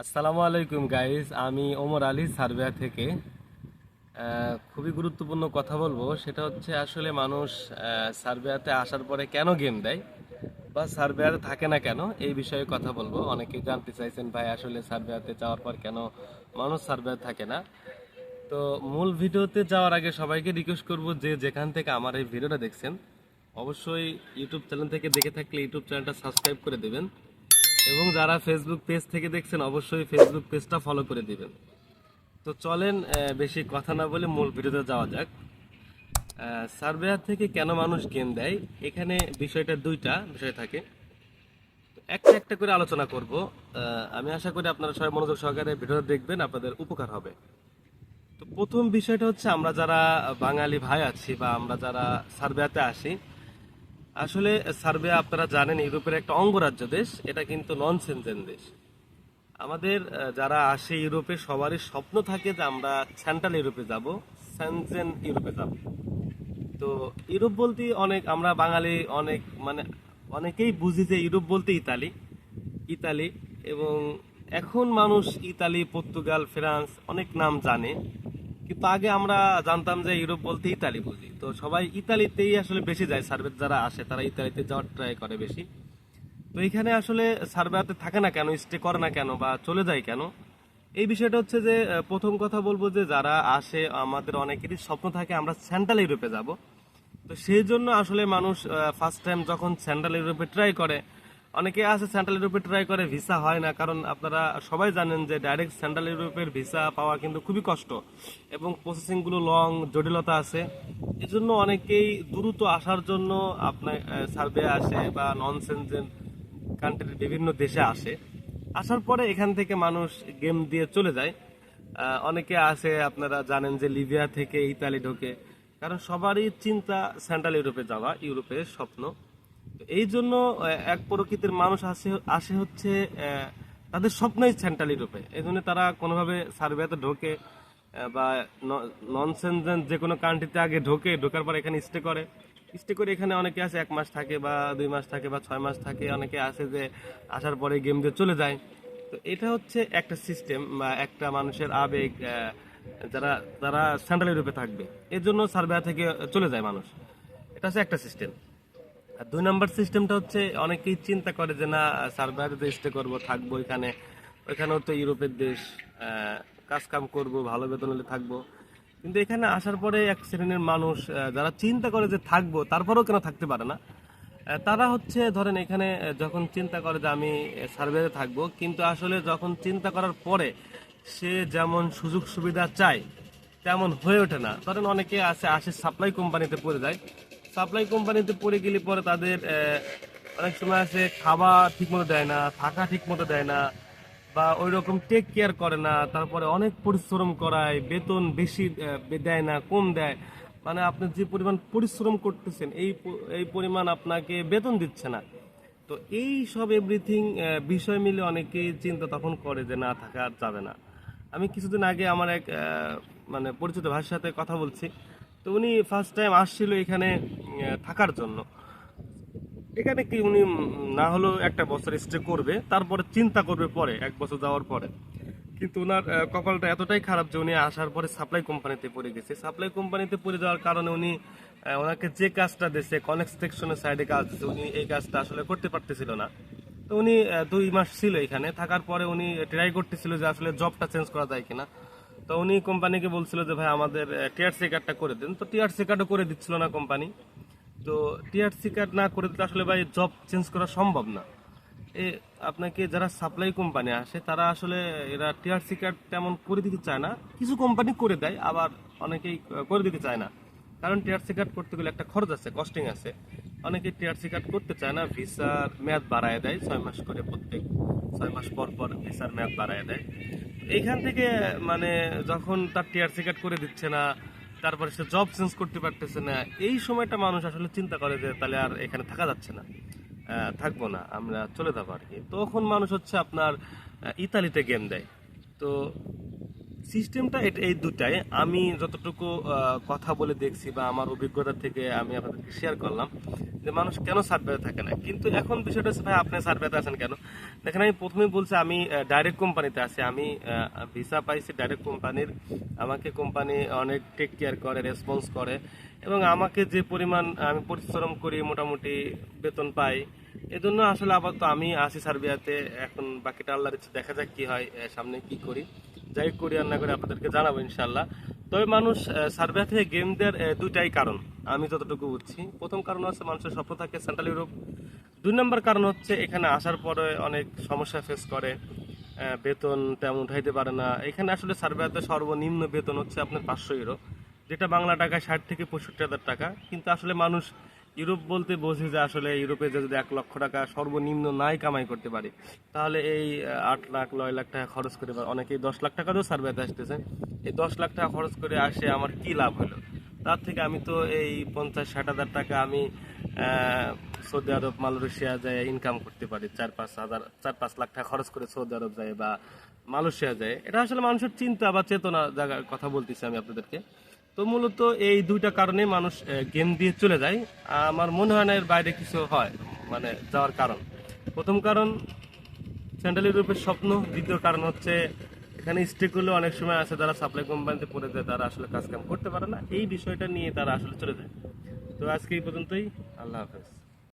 আসসালামু আলাইকুম গাইস আমি ওমর আলী, সার্বিয়া থেকে। খুবই গুরুত্বপূর্ণ কথা বলব। সেটা হচ্ছে, আসলে মানুষ সার্ভেয়াতে আসার পরে কেন গেম দেয় বা সার্বিয়াতে থাকে না কেন, এই বিষয়ে কথা বলব। অনেকে জানতে চাইছেন, ভাই, আসলে সার্বিয়াতে যাওয়ার পর কেন মানুষ সার্ভেয়ার থাকে না? তো মূল ভিডিওতে যাওয়ার আগে সবাইকে রিকোয়েস্ট করব, যে যেখান থেকে আমার এই ভিডিওটা দেখছেন, অবশ্যই ইউটিউব চ্যানেল থেকে দেখে থাকলে ইউটিউব চ্যানেলটা সাবস্ক্রাইব করে দেবেন। এবং যারা ফেসবুক পেজ থেকে দেখছেন, অবশ্যই ফেসবুক পেজটা ফলো করে দিবেন। তো চলেন বেশি কথা না বলে মূল ভিডিওতে যাওয়া যাক। সার্ভেয়ার থেকে কেন মানুষ গেম দেয়? এখানে বিষয়টা দুইটা বিষয় থাকে। একটা একটা করে আলোচনা করব। আমি আশা করি আপনারা সবাই মনোযোগ সহকারে ভিডিওটা দেখবেন, আপনাদের উপকার হবে। তো প্রথম বিষয়টা হচ্ছে, আমরা যারা বাঙালি ভাই আছি বা আমরা যারা সার্বিয়াতে আসি আসলে সার্বিয়া আপনারা জানেন, ইউরোপের একটা অঙ্গরাজ্য দেশ। এটা কিন্তু নন সেনজেন দেশ। আমাদের যারা আসে ইউরোপে, সবারই স্বপ্ন থাকে যে আমরা সেন্ট্রাল ইউরোপে যাব সেনজেন ইউরোপে যাব। তো ইউরোপ বলতে অনেক, আমরা বাঙালি অনেক মানে অনেকেই বুঝি যে ইউরোপ বলতে ইতালি ইতালি এবং এখন মানুষ ইতালি, পর্তুগাল, ফ্রান্স অনেক নাম জানে। কিন্তু আগে আমরা জানতাম যে ইউরোপ বলতে ইতালি বুঝি তো সবাই ইতালিতেই আসলে বেশি যায় সার্ভের যারা আসে তারা ইতালিতে যাওয়ার ট্রাই করে বেশি। তো এখানে আসলে সার্ভেয়াতে থাকে না কেন স্টে করে না কেন বা চলে যায় কেন? এই বিষয়টা হচ্ছে যে প্রথম কথা বলব যে যারা আসে, আমাদের অনেকেরই স্বপ্ন থাকে আমরা সেন্ট্রাল ইউরোপে যাব। তো সেই জন্য আসলে মানুষ ফার্স্ট টাইম যখন সেন্ট্রাল ইউরোপে ট্রাই করে অনেকে আছে সেন্ট্রাল ইউরোপে ট্রাই করে ভিসা হয় না, কারণ আপনারা সবাই জানেন যে ডাইরেক্ট সেন্ট্রাল ইউরোপের ভিসা পাওয়া কিন্তু খুবই কষ্ট এবং প্রসেসিংগুলো লং জটিলতা আছে। এই জন্য অনেকেই দ্রুত আসার জন্য আপনার সার্ভে আসে বা নন সেনজেন কান্ট্রির বিভিন্ন দেশে আসে। আসার পরে এখান থেকে মানুষ গেম দিয়ে চলে যায়। অনেকে আসে আপনারা জানেন যে লিবিয়া থেকে ইতালি ঢোকে। কারণ সবারই চিন্তা সেন্ট্রাল ইউরোপে যাওয়া ইউরোপের স্বপ্ন। এই জন্য এক প্রকৃতির মানুষ আসে আসে হচ্ছে তাদের স্বপ্নই সেন্ট্রাল রূপে। এই জন্য তারা কোনোভাবে সার্বিয়াতে ঢোকে বা নন সেনজেন যে কোনো কান্ট্রিতে আগে ঢোকে, ঢোকার পর এখানে স্টে করে। স্টে করে এখানে অনেকে আসে এক মাস থাকে বা দুই মাস থাকে বা ছয় মাস থাকে, অনেকে আসে যে আসার পরে গেম দিয়ে চলে যায়। তো এটা হচ্ছে একটা সিস্টেম বা একটা মানুষের আবেগ যারা, তারা সেন্ট্রাল ইউরোপে থাকবে। এর জন্য সার্বিয়া থেকে চলে যায় মানুষ। এটা হচ্ছে একটা সিস্টেম দুই নম্বর সিস্টেমটা হচ্ছে অনেকেই চিন্তা করে যে, না সার্বিয়াতে স্টে করব, থাকব এখানে। ওইখানেও তো ইউরোপের দেশ কাজ কাম করব, ভালো বেতন হলে থাকব। কিন্তু এখানে আসার পরে এক শ্রেণির মানুষ যারা চিন্তা করে যে থাকব, তারপরেও কেন থাকতে পারে না? তারা হচ্ছে, ধরেন এখানে যখন চিন্তা করে যে আমি সার্ভেতে থাকব, কিন্তু আসলে যখন চিন্তা করার পরে সে যেমন সুযোগ সুবিধা চায়, তেমন হয়ে ওঠে না। ধরেন অনেকে আছে, আসে সাপ্লাই কোম্পানিতে পড়ে যায়। সাপ্লাই কোম্পানিতে পড়ে গেলে পরে তাদের অনেক সময় আছে খাবার ঠিক মতো দেয় না, থাকা ঠিক মতো দেয় না, বা ওই রকম টেক কেয়ার করে না, তারপরে অনেক পরিশ্রম করায়, বেতন বেশি দেয় না, কম দেয়। মানে আপনি যে পরিমাণ পরিশ্রম করতেছেন, এই এই পরিমাণ আপনাকে বেতন দিচ্ছে না। তো এই সব এভরিথিং বিষয় মিলে অনেকেই চিন্তা তখন করে যে না, থাকা যাবে না। আমি কিছুদিন আগে আমার এক মানে পরিচিত ভাইয়ের সাথে কথা বলছি। তো উনি ফার্স্ট টাইম আসছিল এখানে। থাকার জন্য। এখানে কি উনি না হলেও একটা বছর স্টে করবে তারপরে চিন্তা করবে পরে এক বছর যাওয়ার পরে। কিন্তু ওনার কপালটা এতটাই খারাপ যে উনি আসার পরে সাপ্লাই কোম্পানিতে পড়ে গেছে। সাপ্লাই কোম্পানিতে পড়ে যাওয়ার কারণে উনি ওনাকে যে কাজটা দিয়েছে কনস্ট্রাকশনের সাইডে কাজ দিছে, উনি এই কাজটা আসলে করতে পারতেছিল না। তো উনি দুই মাস ছিল এখানে। থাকার পরে উনি ট্রাই করতেছিল যে আসলে জবটা চেঞ্জ করা যায় কিনা। তো উনি কোম্পানিকে বলছিল যে ভাই আমাদের টিআরসি কার্ডটা করে দিন। তো টিআরসি কার্ডও করে দিচ্ছিল না কোম্পানি তো টিআরসি কার্ড না করে দিলে আসলে ভাই জব চেঞ্জ করা সম্ভব না। এ, আপনাকে যারা সাপ্লাই কোম্পানি আসে, তারা আসলে এরা টিআরসি কার্ড তেমন করে দিতে চায় না। কিছু কোম্পানি করে দেয়, আবার অনেকেই করে দিতে চায় না। কারণ টিআরসি কার্ড করতে গেলে একটা খরচ আছে কস্টিং আছে। অনেকে টিআরসি কার্ড করতে চায় না ভিসার মেয়াদ বাড়ায় দেয়, ছয় মাস করে প্রত্যেক ছয় মাস পর পর ভিসার মেয়াদ বাড়ায় দেয়। এইখান থেকে মানে যখন তার টিআরসি কার্ড করে দিচ্ছে না তারপরে সে জব চেঞ্জ করতে পারতেছে না। এই সময়টা মানুষ আসলে চিন্তা করে যে তাহলে আর এখানে থাকা যাচ্ছে না। থাকব না, আমরা চলে যাব আর কি। তখন মানুষ হচ্ছে আপনার ইতালিতে গেম দেয়। তো সিস্টেমটা এই দুটাই। আমি যতটুকু কথা বলে দেখছি বা আমার অভিজ্ঞতা থেকে আমি আপনাদেরকে শেয়ার করলাম। যে মানুষ কেন সার্ভেতে থাকে না? কিন্তু এখন বিষয়টা হচ্ছে, ভাই, আপনি সার্ভেতে আছেন কেন? দেখেন, আমি প্রথমে বলছি, আমি ডাইরেক্ট কোম্পানিতে আছি। আমি ভিসা পাইছি ডাইরেক্ট কোম্পানির আমাকে কোম্পানি অনেক টেক কেয়ার করে রেসপন্স করে। এবং আমাকে যে পরিমাণ আমি পরিশ্রম করি, মোটামুটি বেতন পাই, এজন্য আসলে আপাতত আমি আছি সার্বিয়াতে। এখন বাকিটা আল্লাহর ইচ্ছে, দেখা যাক কি হয় সামনে কি করি। যাই করি আর না করে আপনাদেরকে জানাব ইনশাল্লাহ তবে মানুষ সার্বিয়া থেকে গেম দেওয়ার দুইটাই কারণ। আমি যতটুকু বুঝছি। প্রথম কারণ হচ্ছে মানুষের স্বপ্ন থাকে সেন্ট্রাল ইউরোপ দুই নম্বর কারণ হচ্ছে এখানে আসার পরে অনেক সমস্যা ফেস করে। বেতন তেমন উঠাইতে পারে না। এখানে আসলে সার্বিয়াতে সর্বনিম্ন বেতন হচ্ছে আপনার পাঁচশো ইউরো যেটা বাংলা টাকায় ষাট থেকে পঁয়ষট্টি হাজার টাকা। কিন্তু আসলে মানুষ ইউরোপ বলতে বোঝে যে আসলে ইউরোপে যদি এক লক্ষ টাকা সর্বনিম্ন নাই কামাই করতে পারি, তাহলে এই আট লাখ, নয় লাখ টাকা খরচ করে অনেকেই দশ লাখ টাকাতেও সার্ভেতে আসতেছে। এই দশ লাখ টাকা খরচ করে আসে আমার কি লাভ হলো? তার থেকে আমি তো এই পঞ্চাশ, ষাট হাজার টাকা আমি সৌদি আরব, মালয়েশিয়া যায় ইনকাম করতে পারি। চার পাঁচ হাজার, চার পাঁচ লাখ টাকা খরচ করে সৌদি আরব যায় বা মালয়েশিয়া যায় এটা আসলে মানুষের চিন্তা বা চেতনা জায়গার কথা বলতেছি আমি আপনাদেরকে। তো মূলত এই দুইটা কারণে মানুষ গেম দিয়ে চলে যায়। আমার মনে হয় না এর বাইরে কিছু হয় মানে যাওয়ার কারণ। প্রথম কারণ সেন্ট্রাল ইউরোপের স্বপ্ন। দ্বিতীয় কারণ হচ্ছে, এখানে স্টে করলে অনেক সময় আছে, যারা সাপ্লাই কোম্পানিতে পড়ে যায়, তারা আসলে কাজ কাম করতে পারে না। এই বিষয়টা নিয়ে তারা আসলে চলে যায়। তো আজকে এই পর্যন্তই। আল্লাহ হাফেজ।